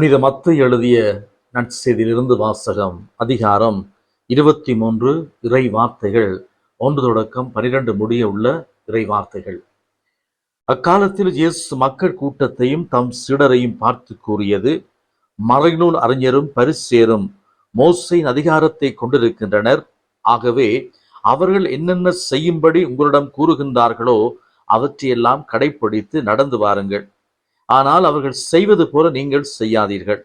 புனித மத்து எழுதிய நற்செய்தியிலிருந்து வாசகம் அதிகாரம் இருபத்தி மூன்று இறை வார்த்தைகள். ஒன்று தொடக்கம் பனிரெண்டு முடிய உள்ள இறை வார்த்தைகள். அக்காலத்தில் இயேசு மக்கள் கூட்டத்தையும் தம் சீடரையும் பார்த்து கூறியது மறைநூல் அறிஞரும் பரிசேரும் மோசையின் அதிகாரத்தை கொண்டிருக்கின்றனர். ஆகவே அவர்கள் என்னென்ன செய்யும்படி உங்களிடம் கூறுகின்றார்களோ அவற்றையெல்லாம் கடைப்பிடித்து நடந்து வாருங்கள். ஆனால் அவர்கள் செய்வது போல நீங்கள் செய்யாதீர்கள்.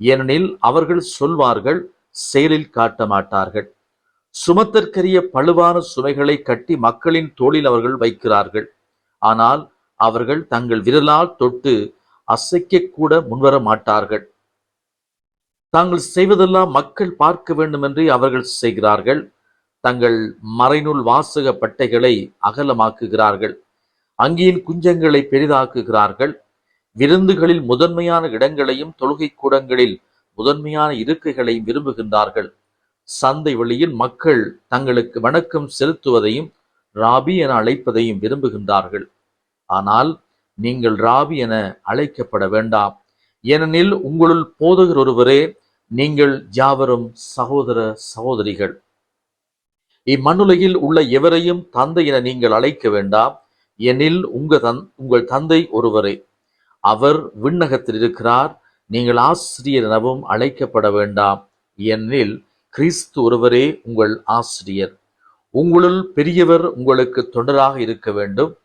ஏனெனில் அவர்கள் சொல்வார்கள் செயலில் காட்ட மாட்டார்கள். சுமத்தற்கரிய பழுவான சுமைகளை கட்டி மக்களின் தோளில் அவர்கள் வைக்கிறார்கள். ஆனால் அவர்கள் தங்கள் விரலால் தொட்டு அசைக்க கூட முன்வர மாட்டார்கள். தாங்கள் செய்வதெல்லாம் மக்கள் பார்க்க வேண்டும் என்று அவர்கள் செய்கிறார்கள். தங்கள் மறைநூல் வாசக பட்டைகளை அகலமாக்குகிறார்கள். அங்கியின் குஞ்சங்களை பெரிதாக்குகிறார்கள். விருந்துகளில் முதன்மையான இடங்களையும் தொழுகை கூடங்களில் முதன்மையான இருக்கைகளையும் விரும்புகின்றார்கள். சந்தை வழியில் மக்கள் தங்களுக்கு வணக்கம் செலுத்துவதையும் ராபி என அழைப்பதையும் விரும்புகின்றார்கள். ஆனால் நீங்கள் ராபி என அழைக்கப்பட வேண்டாம். ஏனெனில் உங்களுள் போதகர் ஒருவரே நீங்கள் யாவரும் சகோதர சகோதரிகள். இம்மண்ணுலகில் உள்ள எவரையும் தந்தை என நீங்கள் அழைக்க வேண்டாம். எனில் உங்க தன் உங்கள் தந்தை ஒருவரே. அவர் விண்ணகத்தில் இருக்கிறார். நீங்கள் ஆசிரியர் எனவும் அழைக்கப்பட வேண்டாம். ஏனெனில் கிறிஸ்து ஒருவரே உங்கள் ஆசிரியர். உங்களுள் பெரியவர் உங்களுக்கு தொண்டராக இருக்க வேண்டும்.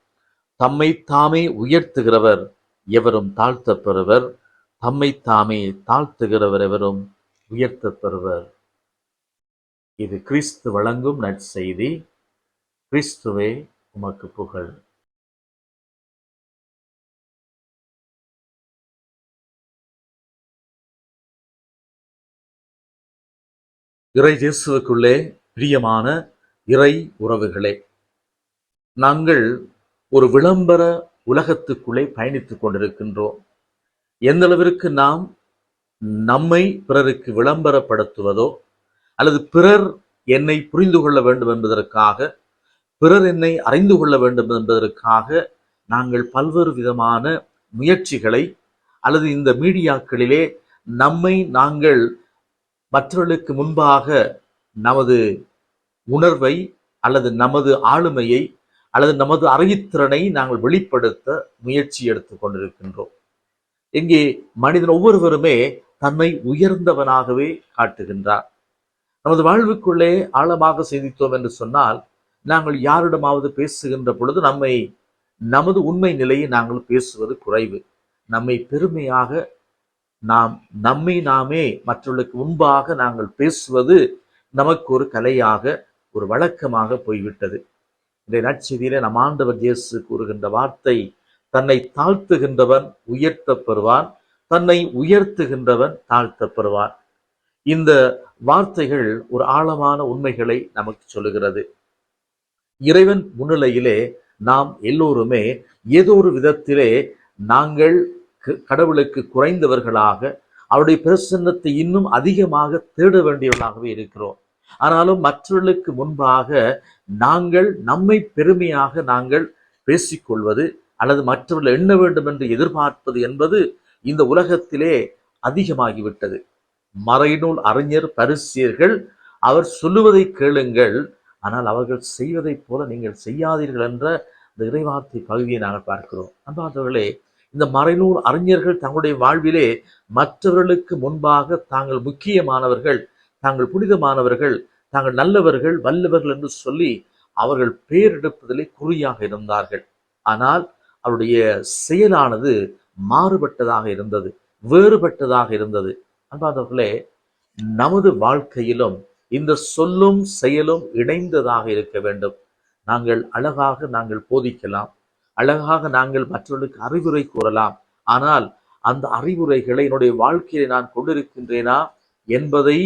தம்மை தாமே உயர்த்துகிறவர் எவரும் தாழ்த்தப் பெறுவர் தம்மை தாமே தாழ்த்துகிறவர் எவரும் உயர்த்த பெறுவர் இது கிறிஸ்து வழங்கும் நற்செய்தி. கிறிஸ்துவே உமக்கு புகழ். இறை இயேசுவுக்குள்ளே பிரியமான இறை உறவுகளே நாங்கள் ஒரு விளம்பர உலகத்துக்குள்ளே பயணித்துக் கொண்டிருக்கின்றோம். எந்த அளவிற்கு நாம் நம்மை பிறருக்கு விளம்பரப்படுத்துவதோ அல்லது பிறர் என்னை புரிந்து கொள்ள வேண்டும் என்பதற்காக பிறர் என்னை அறிந்து கொள்ள வேண்டும் என்பதற்காக நாங்கள் பல்வேறு விதமான முயற்சிகளை அல்லது இந்த மீடியாக்களிலே நம்மை நாங்கள் மற்றவர்களுக்கு முன்பாக நமது உணர்வை அல்லது நமது ஆளுமையை அல்லது நமது அறிவுத்திறனை நாங்கள் வெளிப்படுத்த முயற்சி எடுத்துக் கொண்டிருக்கின்றோம். இங்கே மனிதன் ஒவ்வொருவருமே தன்னை உயர்ந்தவனாகவே காட்டுகின்றார். நமது வாழ்வுக்குள்ளே ஆழமாக சிந்தித்தோம் என்று சொன்னால் நாங்கள் யாரிடமாவது பேசுகின்ற பொழுது நம்மை நமது உண்மை நிலையை நாங்கள் பேசுவது குறைவு. நம்மை பெருமையாக நாம் நம்மை நாமே மற்றவர்களுக்கு முன்பாக நாங்கள் பேசுவது நமக்கு ஒரு கலையாக ஒரு வழக்கமாக போய்விட்டது. இந்த நற்செய்தியிலே நம் ஆண்டவர் இயேசு கூறுகின்ற வார்த்தை தன்னை தாழ்த்துகின்றவன் உயர்த்தப் பெறுவான் தன்னை உயர்த்துகின்றவன் தாழ்த்தப் பெறுவான் இந்த வார்த்தைகள் ஒரு ஆழமான உண்மைகளை நமக்கு சொல்லுகிறது. இறைவன் முன்னிலையிலே நாம் எல்லோருமே ஏதோ ஒரு விதத்திலே நாங்கள் கடவுளுக்கு குறைந்தவர்களாக அவருடைய பிரசன்னத்தை இன்னும் அதிகமாக தேட வேண்டியவர்களாகவே இருக்கிறோம். ஆனாலும் மற்றவர்களுக்கு முன்பாக நாங்கள் நம்மை பெருமையாக நாங்கள் பேசிக்கொள்வது அல்லது மற்றவர்கள் எண்ண வேண்டும் என்று எதிர்பார்ப்பது என்பது இந்த உலகத்திலே அதிகமாகிவிட்டது. மறைநூல் அறிஞர் பரிசியர்கள் அவர் சொல்லுவதை கேளுங்கள் ஆனால் அவர்கள் செய்வதைப் போல நீங்கள் செய்யாதீர்கள் என்ற இந்த இறைவார்த்தை பகுதியை நாங்கள் பார்க்கிறோம். அன்பார்ந்தவர்களே இந்த மறைநூல் அறிஞர்கள் தங்களுடைய வாழ்விலே மற்றவர்களுக்கு முன்பாக தாங்கள் முக்கியமானவர்கள் தாங்கள் புனிதமானவர்கள் தாங்கள் நல்லவர்கள் வல்லவர்கள் என்று சொல்லி அவர்கள் பேரெடுப்பதிலே குறியாக இருந்தார்கள். ஆனால் அவருடைய செயலானது மாறுபட்டதாக இருந்தது வேறுபட்டதாக இருந்தது. அன்பாதவர்களே நமது வாழ்க்கையிலும் இந்த சொல்லும் செயலும் இணைந்ததாக இருக்க வேண்டும். நாங்கள் அழகாக நாங்கள் போதிக்கலாம். அழகாக நாங்கள் மற்றவர்களுக்கு அறிவுரை கூறலாம். ஆனால் அந்த அறிவுரைகளை என்னுடைய வாழ்க்கையை நான் கொண்டிருக்கின்றேனா என்பதை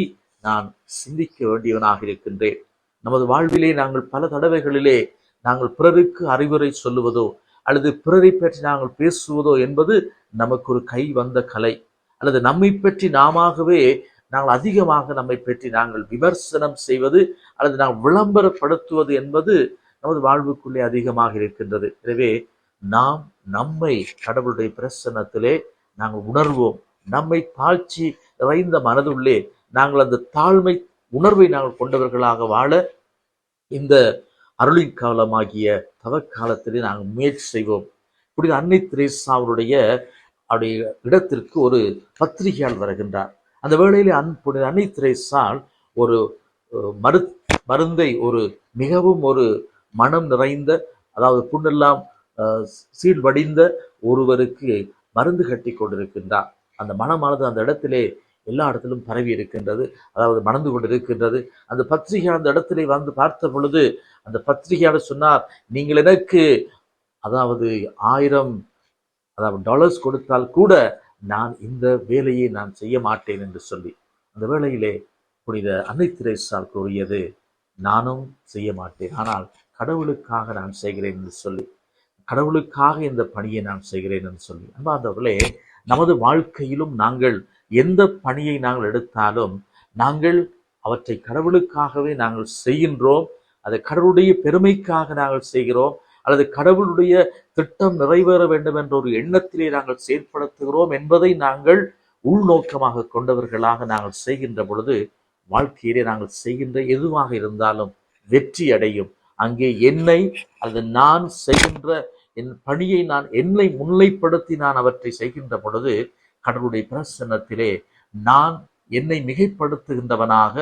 நான் சிந்திக்க வேண்டியவனாக இருக்கின்றேன். நமது வாழ்விலே நாங்கள் பல தடவைகளிலே நாங்கள் பிறருக்கு அறிவுரை சொல்லுவதோ அல்லது பிறரை பற்றி நாங்கள் பேசுவதோ என்பது நமக்கு ஒரு கை வந்த கலை. அல்லது நம்மை பற்றி நாமாகவே நாங்கள் அதிகமாக நம்மை பற்றி நாங்கள் விமர்சனம் செய்வது அல்லது நாங்கள் விளம்பரப்படுத்துவது என்பது நமது வாழ்வுக்குள்ளே அதிகமாக இருக்கின்றது. எனவே நாம் நம்மை கடவுளுடைய பிரசன்னத்திலே நாங்கள் உணர்வோம். நம்மை தாழ்ச்சி நிறைந்த மனதுள்ளே நாங்கள் அந்த தாழ்மை உணர்வை நாங்கள் கொண்டவர்களாக வாழ இந்த அருளின் காலமாகிய தவக்காலத்திலே நாங்கள் முயற்சி செய்வோம். இப்படி அன்னை திரேசா அவருடைய அவருடைய இடத்திற்கு ஒரு பத்திரிகையால் வருகின்றார். அந்த வேளையிலே அன் புனித அன்னை திரேசால் ஒரு மருத் மரு மருந்தை ஒரு மிகவும் ஒரு மனம் நிறைந்த அதாவது புண்ணெல்லாம் அஹ், சீல் வடிந்த ஒருவருக்கு மருந்து கட்டி கொண்டிருக்கின்றார். அந்த மனமானது அந்த இடத்திலே எல்லா இடத்திலும் பரவி இருக்கின்றது. அதாவது மணந்து கொண்டிருக்கின்றது. அந்த பத்திரிகை அந்த இடத்திலே வந்து பார்த்த பொழுது அந்த பத்திரிகையாளர் சொன்னார் நீங்கள் எனக்கு அதாவது ஆயிரம் அதாவது டாலர்ஸ் கொடுத்தால் கூட நான் இந்த வேலையை நான் செய்ய மாட்டேன் என்று சொல்லி. அந்த வேலையிலே புனித அன்னை திரேசால் கூறியது நானும் செய்ய மாட்டேன். ஆனால் கடவுளுக்காக நான் செய்கிறேன் என்று சொல்லி கடவுளுக்காக இந்த பணியை நான் செய்கிறேன் என்று சொல்லி. அன்பார்ந்தவர்களே நமது வாழ்க்கையிலும் நாங்கள் எந்த பணியை நாங்கள் எடுத்தாலும் நாங்கள் அவற்றை கடவுளுக்காகவே நாங்கள் செய்கின்றோம் அதை கடவுளுடைய பெருமைக்காக நாங்கள் செய்கிறோம் அல்லது கடவுளுடைய திட்டம் நிறைவேற வேண்டும் என்ற ஒரு எண்ணத்திலே நாங்கள் செயற்படுத்துகிறோம் என்பதை நாங்கள் உள்நோக்கமாக கொண்டவர்களாக நாங்கள் செய்கின்ற பொழுது வாழ்க்கையிலே நாங்கள் செய்கின்ற எதுவாக இருந்தாலும் வெற்றி அடையும். அங்கே என்னை அது நான் செய்கின்ற என் பணியை நான் என்னை முன்னிலைப்படுத்தி நான் அவற்றை செய்கின்ற பொழுது கடவுளுடைய பிரசன்னத்திலே நான் என்னை மிகைப்படுத்துகின்றவனாக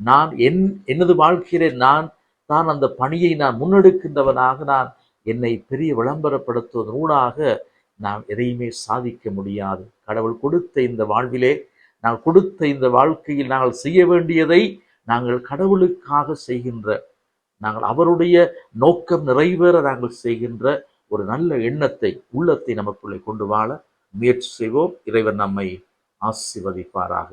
நான் என் எனது வாழ்க்கையிலே நான் தான் அந்த பணியை நான் முன்னெடுக்கின்றவனாக நான் என்னை பெரிய விளம்பரப்படுத்துவதன் ஊடாக நாம் எதையுமே சாதிக்க முடியாது. கடவுள் கொடுத்த இந்த வாழ்விலே நாங்கள் கொடுத்த இந்த வாழ்க்கையில் நாங்கள் செய்ய வேண்டியதை நாங்கள் கடவுளுக்காக செய்கின்ற நாங்கள் அவருடைய நோக்கம் நிறைவேற நாங்கள் செய்கின்ற ஒரு நல்ல எண்ணத்தை உள்ளத்தை நமக்குள்ளே கொண்டு வாழ முயற்சி செய்வோம். இறைவன் நம்மை ஆசிர்வதிப்பாராக.